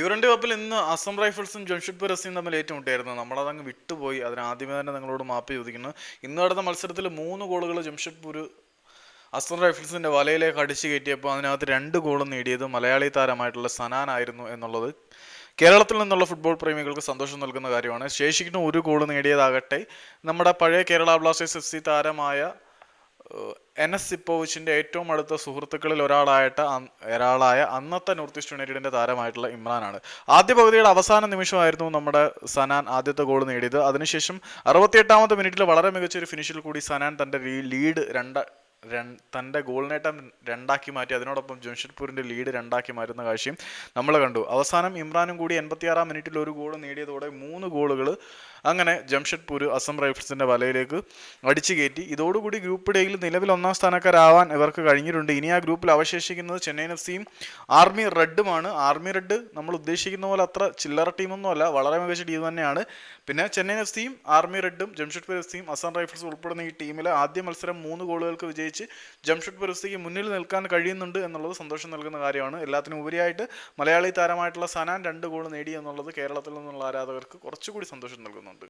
Durand കപ്പിൽ ഇന്ന് അസം റൈഫിൾസും ജംഷഡ്പൂർ എസിയും തമ്മിൽ ഏറ്റുമുട്ടിയായിരുന്നു. നമ്മളതങ്ങ് വിട്ടുപോയി. അതിന് ആദ്യമേ തന്നെ നിങ്ങളോട് മാപ്പ് ചോദിക്കുന്നു. ഇന്ന് നടന്ന മത്സരത്തിൽ മൂന്ന് ഗോളുകൾ ജംഷഡ്പൂർ അസം റൈഫിൾസിന്റെ വലയിലേക്ക് അടിച്ചു കയറ്റിയപ്പോൾ അതിനകത്ത് രണ്ട് ഗോളും നേടിയത് മലയാളി താരമായിട്ടുള്ള സനാനായിരുന്നു എന്നുള്ളത്. കേരളത്തിൽ നിന്നുള്ള ഫുട്ബോൾ പ്രേമികൾക്ക് സന്തോഷം നൽകുന്ന കാര്യമാണ്. ശേഷിക്കുന്ന ഒരു ഗോൾ നേടിയതാകട്ടെ. നമ്മുടെ പഴയ കേരള ബ്ലാസ്റ്റേഴ്സ് എഫ് സി താരമായ എൻ. എസ്. സിപ്പോവിച്ചിന്റെ ഏറ്റവും അടുത്ത സുഹൃത്തുക്കളിൽ ഒരാളായിട്ട് ഒരാളായ അന്നത്തെ നോർത്ത് ഈസ്റ്റ് യുണൈറ്റഡിന്റെ താരമായിട്ടുള്ള ഇമ്രാനാണ്. ആദ്യ പകുതിയുടെ അവസാന നിമിഷമായിരുന്നു നമ്മുടെ സനാൻ ആദ്യത്തെ ഗോൾ നേടിയത്. അതിനുശേഷം അറുപത്തിയെട്ടാമത്തെ മിനിറ്റിൽ വളരെ മികച്ച ഒരു ഫിനിഷിൽ കൂടി സനാൻ തന്റെ ലീഡ് രണ്ട് തന്റെ ഗോൾ നേട്ടം രണ്ടാക്കി മാറ്റി അതിനോടൊപ്പം ജംഷഡ്പൂരിന്റെ ലീഡ് രണ്ടാക്കി മാറ്റുന്ന കാഴ്ചയും നമ്മൾ കണ്ടു. അവസാനം ഇമ്രാനും കൂടി എൺപത്തിയാറാം മിനിറ്റിൽ ഒരു ഗോൾ നേടിയതോടെ മൂന്ന് ഗോളുകൾ അങ്ങനെ ജംഷഡ്പൂർ അസം റൈഫിൾസിന്റെ വലയിലേക്ക് അടിച്ചു കയറ്റി. ഇതോടുകൂടി ഗ്രൂപ്പ് ഡേയിൽ നിലവിൽ ഒന്നാം സ്ഥാനക്കാരാവാൻ ഇവർക്ക് കഴിഞ്ഞിട്ടുണ്ട്. ഇനി ആ ഗ്രൂപ്പിൽ അവശേഷിക്കുന്നത് ചെന്നൈയിൻ എഫ് സിയും ആർമി റെഡുമാണ് ആർമി റെഡ് നമ്മൾ ഉദ്ദേശിക്കുന്ന പോലെ അത്ര ചില്ലറ ടീമൊന്നും അല്ല വളരെ മികച്ച ടീം തന്നെയാണ്. പിന്നെ ചെന്നൈയിൻ എഫ് സിയും ആർമി റെഡും ജംഷഡ്പൂർ എഫ് സിയും അസം റൈഫിൾസ് ഉൾപ്പെടുന്ന ഈ ടീമിലെ ആദ്യ മത്സരം മൂന്ന് ഗോളുകൾക്ക് വിജയിച്ച് ജംഷഡ്പൂർ എഫ് മുന്നിൽ നിൽക്കാൻ കഴിയുന്നുണ്ട് എന്നുള്ളത് സന്തോഷം നൽകുന്ന കാര്യമാണ്. എല്ലാത്തിനും ഉപരിയായിട്ട് മലയാളി താരമായിട്ടുള്ള സനാൻ രണ്ട് ഗോൾ നേടി എന്നുള്ളത് കേരളത്തിൽ നിന്നുള്ള ആരാധകർക്ക് കുറച്ചുകൂടി സന്തോഷം നൽകുന്നുണ്ട്.